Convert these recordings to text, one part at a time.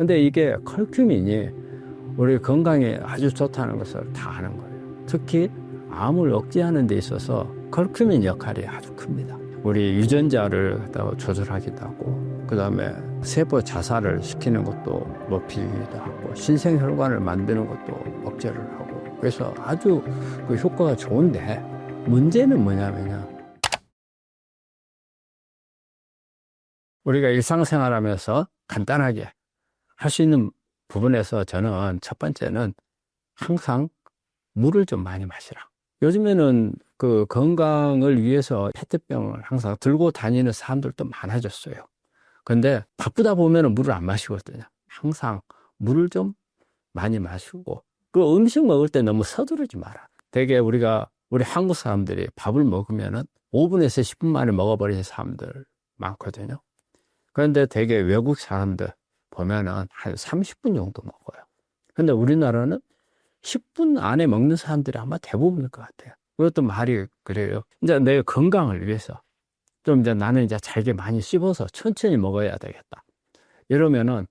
근데 이게 컬큐민이 우리 건강에 아주 좋다는 것을 다 아는 거예요. 특히 암을 억제하는 데 있어서 컬큐민 역할이 아주 큽니다. 우리 유전자를 조절하기도 하고, 그 다음에 세포 자살을 시키는 것도 높이기도 하고, 신생혈관을 만드는 것도 억제를 하고, 그래서 아주 그 효과가 좋은데, 문제는 뭐냐면요. 우리가 일상생활하면서 간단하게 할 수 있는 부분에서 저는 첫 번째는 항상 물을 좀 많이 마시라. 요즘에는 그 건강을 위해서 페트병을 항상 들고 다니는 사람들도 많아졌어요. 근데 바쁘다 보면 물을 안 마시거든요. 항상 물을 좀 많이 마시고 그 음식 먹을 때 너무 서두르지 마라. 되게 우리가 우리 한국 사람들이 밥을 먹으면은 5분에서 10분 만에 먹어버리는 사람들 많거든요. 그런데 되게 외국 사람들 보면은 한 30분 정도 먹어요. 근데 우리나라는 10분 안에 먹는 사람들이 아마 대부분일 것 같아요. 그것도 말이 그래요. 이제 내 건강을 위해서 좀 이제 나는 이제 잘게 많이 씹어서 천천히 먹어야 되겠다. 이러면은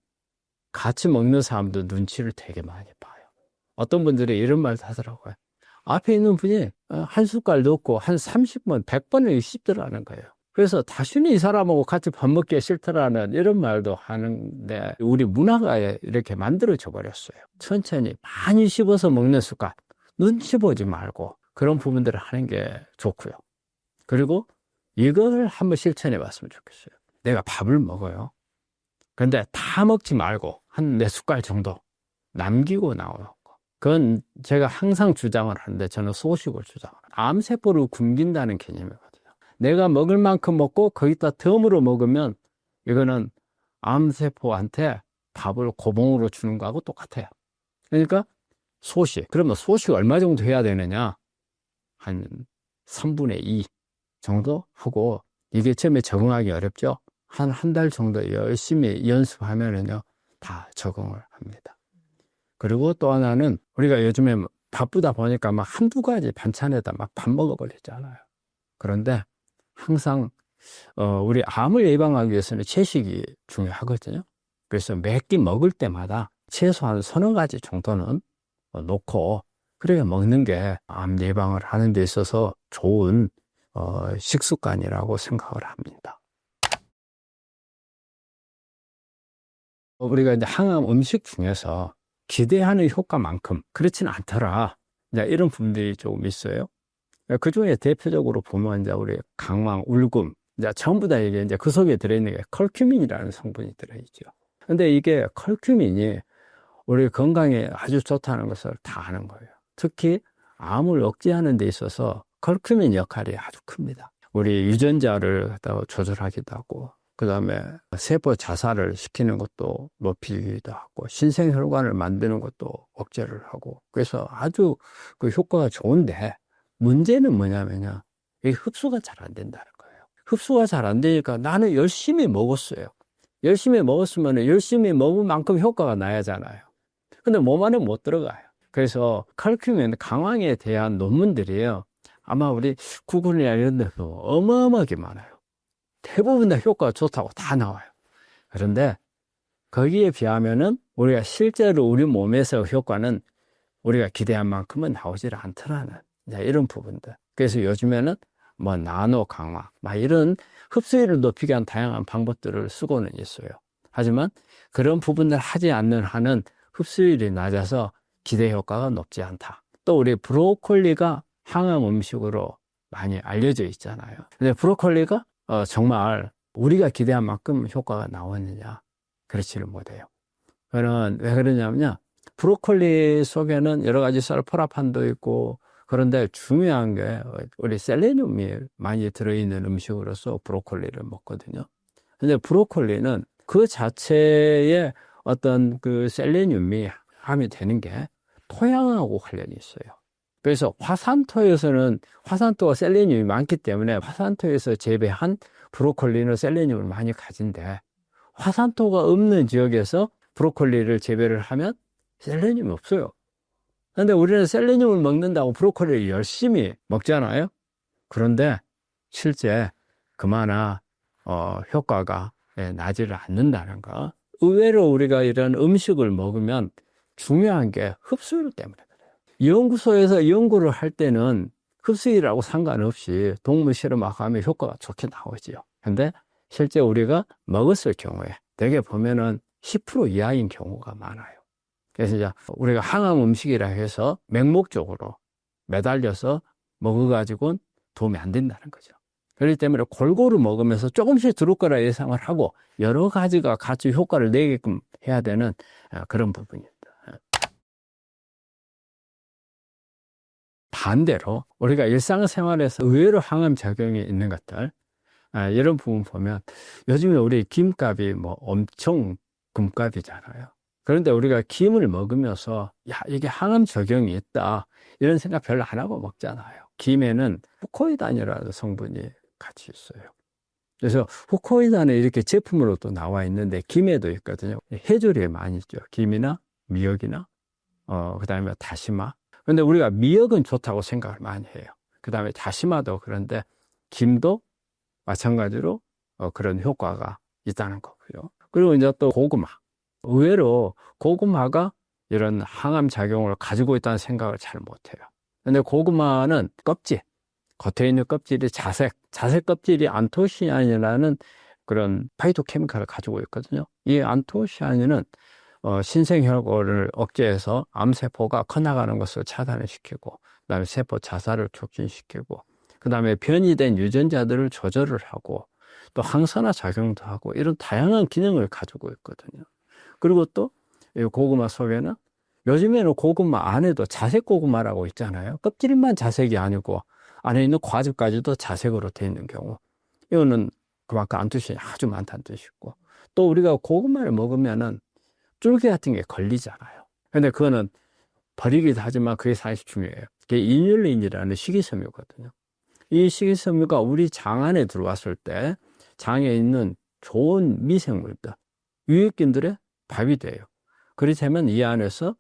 같이 먹는 사람도 눈치를 되게 많이 봐요. 어떤 분들이 이런 말도 하더라고요. 앞에 있는 분이 한 숟갈 넣고 한 30번, 100번을 씹더라는 거예요. 그래서 다시는 이 사람하고 같이 밥 먹기 싫더라는 이런 말도 하는데 우리 문화가 이렇게 만들어져 버렸어요. 천천히 많이 씹어서 먹는 습관, 눈치 보지 말고 그런 부분들을 하는 게 좋고요. 그리고 이걸 한번 실천해 봤으면 좋겠어요. 내가 밥을 먹어요. 근데 다 먹지 말고 한 네 숟갈 정도 남기고 나오는 거. 그건 제가 항상 주장을 하는데 저는 소식을 주장을 해요. 암세포를 굶긴다는 개념이거든요. 내가 먹을 만큼 먹고 거기다 덤으로 먹으면 이거는 암세포한테 밥을 고봉으로 주는 거하고 똑같아요. 그러니까 소식. 그러면 소식 얼마 정도 해야 되느냐? 한 3분의 2 정도 하고 이게 처음에 적응하기 어렵죠? 한 한 달 정도 열심히 연습하면은요, 다 적응을 합니다. 그리고 또 하나는 우리가 요즘에 바쁘다 보니까 막 한두 가지 반찬에다 막 밥 먹어버리잖아요. 그런데 항상 어, 우리 암을 예방하기 위해서는 채식이 중요하거든요. 그래서 몇끼 먹을 때마다 최소한 서너 가지 정도는 어, 놓고 그래야 먹는 게 암 예방을 하는 데 있어서 좋은 어, 식습관이라고 생각을 합니다. 우리가 이제 항암 음식 중에서 기대하는 효과만큼 그렇지는 않더라. 이런 부분들이 조금 있어요. 그 중에 대표적으로 보면 이제 우리 강황, 울금, 이제 전부 다 이게 이제 그 속에 들어있는 게 컬큐민이라는 성분이 들어있죠. 근데 이게 컬큐민이 우리 건강에 아주 좋다는 것을 다 아는 거예요. 특히 암을 억제하는 데 있어서 컬큐민 역할이 아주 큽니다. 우리 유전자를 조절하기도 하고, 그 다음에 세포 자살을 시키는 것도 높이기도 하고, 신생혈관을 만드는 것도 억제를 하고, 그래서 아주 그 효과가 좋은데, 문제는 뭐냐면요. 이 흡수가 잘 안 된다는 거예요. 흡수가 잘 안 되니까 나는 열심히 먹었어요. 열심히 먹었으면 열심히 먹은 만큼 효과가 나야잖아요. 근데 몸 안에 못 들어가요. 그래서 칼슘은 강황에 대한 논문들이에요. 아마 우리 구글이나 이런 데서 어마어마하게 많아요. 대부분 다 효과가 좋다고 다 나와요. 그런데 거기에 비하면은 우리가 실제로 우리 몸에서 효과는 우리가 기대한 만큼은 나오질 않더라는 이런 부분들. 그래서 요즘에는 뭐 나노 강화, 막 이런 흡수율을 높이기 위한 다양한 방법들을 쓰고는 있어요. 하지만 그런 부분을 하지 않는 한은 흡수율이 낮아서 기대 효과가 높지 않다. 또 우리 브로콜리가 항암 음식으로 많이 알려져 있잖아요. 근데 브로콜리가 어, 정말 우리가 기대한 만큼 효과가 나왔느냐? 그렇지는 못해요. 그는 왜 그러냐면요. 브로콜리 속에는 여러 가지 설포라판도 있고 그런데 중요한 게 우리 셀레늄이 많이 들어있는 음식으로서 브로콜리를 먹거든요. 근데 브로콜리는 그 자체의 어떤 그 셀레늄이 함이 되는 게 토양하고 관련이 있어요. 그래서 화산토에서는 화산토가 셀레늄이 많기 때문에 화산토에서 재배한 브로콜리는 셀레늄을 많이 가진데 화산토가 없는 지역에서 브로콜리를 재배를 하면 셀레늄이 없어요. 근데 우리는 셀레늄을 먹는다고 브로콜리를 열심히 먹잖아요. 그런데 실제 그마나 어, 효과가 예, 나지를 않는다는 거. 의외로 우리가 이런 음식을 먹으면 중요한 게 흡수율 때문에 그래요. 연구소에서 연구를 할 때는 흡수율하고 상관없이 동물 실험하고 하면 효과가 좋게 나오지요. 근데 실제 우리가 먹었을 경우에 대개 보면은 10% 이하인 경우가 많아요. 그래서 이제 우리가 항암 음식이라 해서 맹목적으로 매달려서 먹어가지고는 도움이 안 된다는 거죠. 그렇기 때문에 골고루 먹으면서 조금씩 들을 거라 예상을 하고 여러 가지가 같이 효과를 내게끔 해야 되는 어, 그런 부분입니다. 반대로 우리가 일상생활에서 의외로 항암 작용이 있는 것들 아, 이런 부분 보면 요즘에 우리 김값이 뭐 엄청 금값이잖아요. 그런데 우리가 김을 먹으면서 야 이게 항암 적용이 있다 이런 생각 별로 안 하고 먹잖아요. 김에는 후코이단이라는 성분이 같이 있어요. 그래서 후코이단에 이렇게 제품으로 또 나와 있는데 김에도 있거든요. 해조류에 많이 있죠. 김이나 미역이나 어 그다음에 다시마. 근데 우리가 미역은 좋다고 생각을 많이 해요. 그다음에 다시마도 그런데 김도 마찬가지로 어, 그런 효과가 있다는 거고요. 그리고 이제 또 고구마. 의외로 고구마가 이런 항암 작용을 가지고 있다는 생각을 잘 못해요. 근데 고구마는 껍질, 겉에 있는 껍질이 자색, 자색 껍질이 안토시아닌이라는 그런 파이토케미칼을 가지고 있거든요. 이 안토시아닌은 어, 신생혈관을 억제해서 암세포가 커나가는 것을 차단시키고, 그 다음에 세포 자살을 촉진시키고, 그 다음에 변이된 유전자들을 조절을 하고, 또 항산화 작용도 하고, 이런 다양한 기능을 가지고 있거든요. 그리고 또, 이 고구마 속에는 요즘에는 고구마 안에도 자색 고구마라고 있잖아요. 껍질만 자색이 아니고, 안에 있는 과즙까지도 자색으로 되어 있는 경우. 이거는 그만큼 안토시이 아주 많다는 뜻이고, 또 우리가 고구마를 먹으면은 쫄개 같은 게 걸리잖아요. 근데 그거는 버리기도 하지만 그게 사실 중요해요. 그게 이뉼린이라는 식이섬유거든요. 이 식이섬유가 우리 장 안에 들어왔을 때 장에 있는 좋은 미생물들, 유익균들의 밥이 돼요. 그렇다면 이 안에서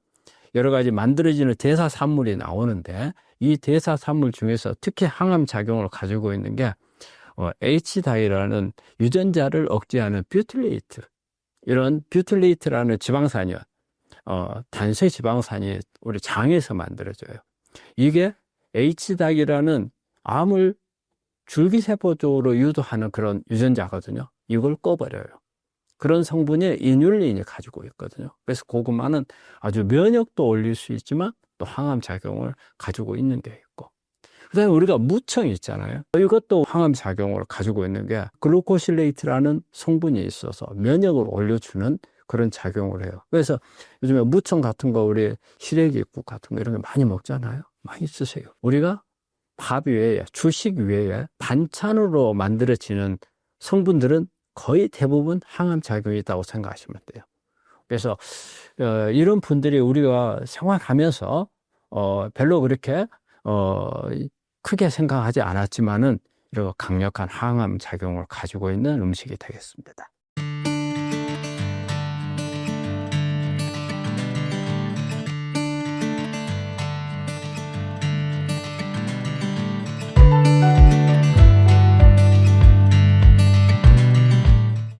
여러 가지 만들어지는 대사 산물이 나오는데 이 대사 산물 중에서 특히 항암 작용을 가지고 있는 게 어, H다이라는 유전자를 억제하는 뷰틸레이트 이런 뷰틸레이트라는 지방산이요. 어, 단색 지방산이 우리 장에서 만들어져요. 이게 H닭이라는 암을 줄기세포 쪽으로 유도하는 그런 유전자거든요. 이걸 꺼버려요. 그런 성분이 이뉼린이 가지고 있거든요. 그래서 고구마는 아주 면역도 올릴 수 있지만 또 항암 작용을 가지고 있는 게 있고. 그 다음에 우리가 무청이 있잖아요. 이것도 항암 작용을 가지고 있는 게 글루코실레이트라는 성분이 있어서 면역을 올려주는 그런 작용을 해요. 그래서 요즘에 무청 같은 거 우리 시래기국 같은 거 이런 거 많이 먹잖아요. 많이 쓰세요. 우리가 밥 외에 주식 외에 반찬으로 만들어지는 성분들은 거의 대부분 항암 작용이 있다고 생각하시면 돼요. 그래서 어, 이런 분들이 우리가 생활하면서 어, 별로 그렇게 어, 크게 생각하지 않았지만은 이런 강력한 항암 작용을 가지고 있는 음식이 되겠습니다.